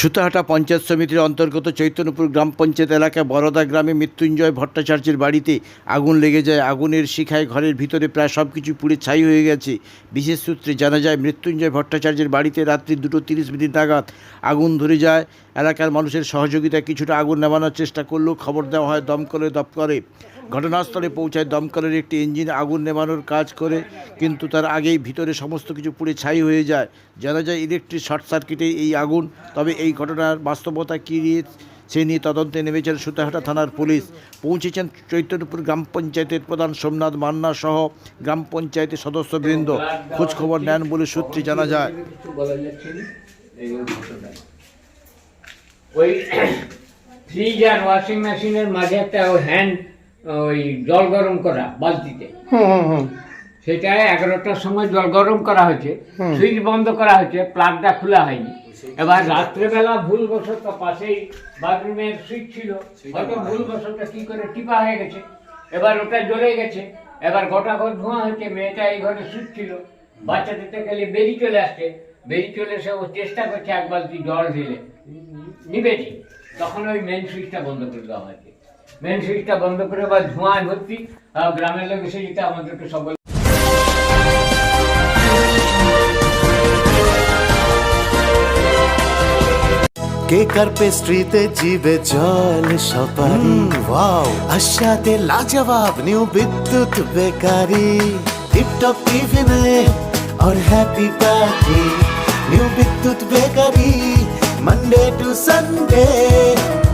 সুতাহাটা পঞ্চায়েত সমিতির অন্তর্গত চৈতন্যপুর গ্রাম পঞ্চায়েত এলাকায় বরদা গ্রামে মৃত্যুঞ্জয় ভট্টাচার্যের বাড়িতে আগুন লেগে যায়। আগুনের শিখায় ঘরের ভিতরে প্রায় সব কিছু পুড়ে ছাই হয়ে গেছে। বিশেষ সূত্রে জানা যায়, মৃত্যুঞ্জয় ভট্টাচার্যের বাড়িতে রাত্রি দুটো তিরিশ মিনিট নাগাদ আগুন ধরে যায়। এলাকার মানুষের সহযোগিতায় কিছুটা আগুন নেভানোর চেষ্টা করলেও খবর দেওয়া হয়, দমকলে দপ্তরে। ঘটনাস্থলে পৌঁছায় দমকলের একটি ইঞ্জিন আগুন নেভানোর কাজ করে, কিন্তু তার আগেই ভিতরে সমস্ত কিছু পুড়ে ছাই হয়ে যায়। জানা যায় ইলেকট্রিক শর্ট সার্কিটে এই আগুন, তবে এই ঘটনার বাস্তবতা কী নিয়ে, সে নিয়ে তদন্তে নেমেছেন সুতাহাটা থানার পুলিশ। পৌঁছেছেন চৈতন্যপুর গ্রাম পঞ্চায়েতের প্রধান সোমনাথ মান্না সহ গ্রাম পঞ্চায়েতের সদস্যবৃন্দ। খোঁজ খবর নেন বলে সূত্রে জানা যায়। ওই ফ্রিজ আর ওয়াশিং মেশিনের মাঝে একটা হ্যান্ড ওই জল গরম করা বালতিতে সেটা এগারোটার সময় জল গরম করা হয়েছে সুইচ বন্ধ করা হয়েছে প্লাগটা খোলা হয়নি। এবার রাত্রেবেলা ভুলবশত পাশেই বাথরুমের সুইচ ছিল হয়তো ভুলবশত কি করে টিপা হয়ে গেছে। এবার ওটা জ্বলে গেছে এবার গোটা ঘর ধোঁয়া হচ্ছে মেয়েটা এই ঘরে সুইচ ছিল। বাচ্চা দিতে গেলে বেরিয়ে চলে আসছে বেরিয়ে চলে এসে ও চেষ্টা করছে এক বালতি জল ঢেলে। নিবেছি তখন ওই মেন সুইচটা বন্ধ করে দেওয়া হয়েছে। মেন সুইচটা বন্ধ করে বা ধোঁয়ায় ভর্তি আহ, গ্রামের লোক এসে যেটা আমাদেরকে সব কেক আর পেস্ট্রিতে জিবে জল সপারি ওয়াও আশাতে লাজবাব নিউ বিদ্যুৎ বেকারি টিপটপ টিফিনে और happy party new Bidyut bakery Monday to Sunday